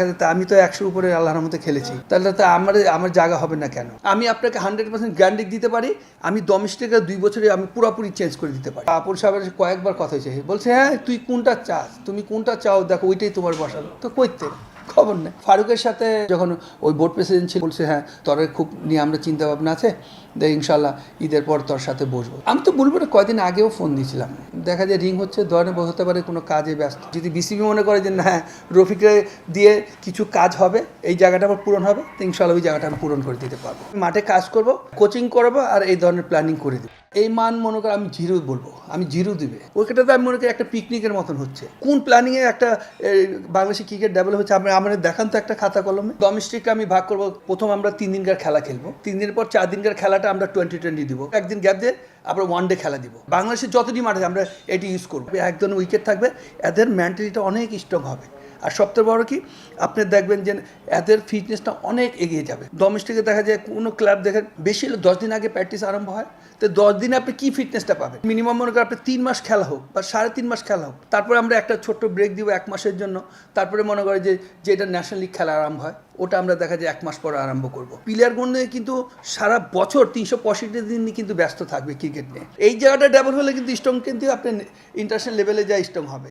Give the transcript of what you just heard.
যেত আমি তো একশো উপরে আল্লাহর মধ্যে খেলেছি। তাহলে তো আমার আমার জায়গা হবে না কেন? আমি আপনাকে হান্ড্রেড পার্সেন্ট গ্যারান্টি দিতে পারি, আমি ডোমেস্টিকে দুই বছরে আমি পুরোপুরি চেঞ্জ করে দিতে পারি। আপুর সাহেবের কয়েকবার কথা হয়েছে, বলছে হ্যাঁ তুই কোনটা চাস? তুমি কোনটা চাও? দেখো, ওইটাই তোমার বসালো তো কইতে। খবর নেই। ফারুকের সাথে যখন ওই বোর্ড প্রেসিডেন্ট ছিল, বলছে হ্যাঁ তোর খুব নিয়ে আমরা চিন্তা ভাবনা আছে দেখ ইনশাল্লাহ ঈদের পর তোর সাথে বসবো। আমি তো বলব না কয়দিন আগেও ফোন দিয়েছিলাম। দেখা যায় রিং হচ্ছে ধরে হতে পারে কোনো কাজে ব্যস্ত। যদি বিসিবি মনে করে যে, না হ্যাঁ রফিকে দিয়ে কিছু কাজ হবে, এই জায়গাটা আমার পূরণ হবে, তো ইনশাল্লাহ ওই জায়গাটা আমি পূরণ করে দিতে পারব। মাঠে কাজ করব কোচিং করব, আর এই ধরনের প্ল্যানিং করে দিই এই মান মনে করে আমি জিরো বলব, আমি জিরো দিবে। ওইটাতে আমি মনে করি একটা পিকনিকের মতন হচ্ছে। কোন প্ল্যানিংয়ে একটা বাংলাদেশি ক্রিকেট ডেভেলপ হচ্ছে, আমরা, আমাদের দেখান তো একটা খাতা কলমে। ডোমেস্টিক আমি ভাগ করব, প্রথম আমরা তিন দিনকার খেলা খেলব। তিন দিনের পর চার দিনকার খেলাটা আমরা টোয়েন্টি টোয়েন্টি দিব। একদিন গ্যাপ দিয়ে আবার ওয়ান ডে খেলা দিব। বাংলাদেশের যতটি মাঠে আমরা এটি ইউজ করব। একজন উইকেট থাকবে, এদের মেন্টালিটা অনেক স্ট্রং হবে। আর সবথেকে বড় কি, আপনি দেখবেন যে এদের ফিটনেসটা অনেক এগিয়ে যাবে। ডোমেস্টিকে দেখা যায়, কোনো ক্লাব দেখেন, বেশি হলে দশ দিন আগে প্র্যাকটিস আরম্ভ হয়, তো দশ দিনে আপনি কি ফিটনেসটা পাবেন? মিনিমাম মনে করেন, আপনি তিন মাস খেলা হোক বা সাড়ে তিন মাস খেলা হোক, তারপরে আমরা একটা ছোট্ট ব্রেক দিব এক মাসের জন্য, তারপরে মনে করে যে, যেটা ন্যাশনাল লিগ খেলা আরম্ভ হয়, ওটা আমরা দেখা যায় এক মাস পর আরম্ভ করব। প্লেয়ারগুলো নিয়ে কিন্তু সারা বছর তিনশো পঁয়ষট্টি দিন কিন্তু ব্যস্ত থাকবে ক্রিকেট নিয়ে। এই জায়গাটা ডেভেলপ হলে কিন্তু স্ট্রং কিন্তু আপনার ইন্টারন্যাশনাল লেভেলে যা স্ট্রং হবে।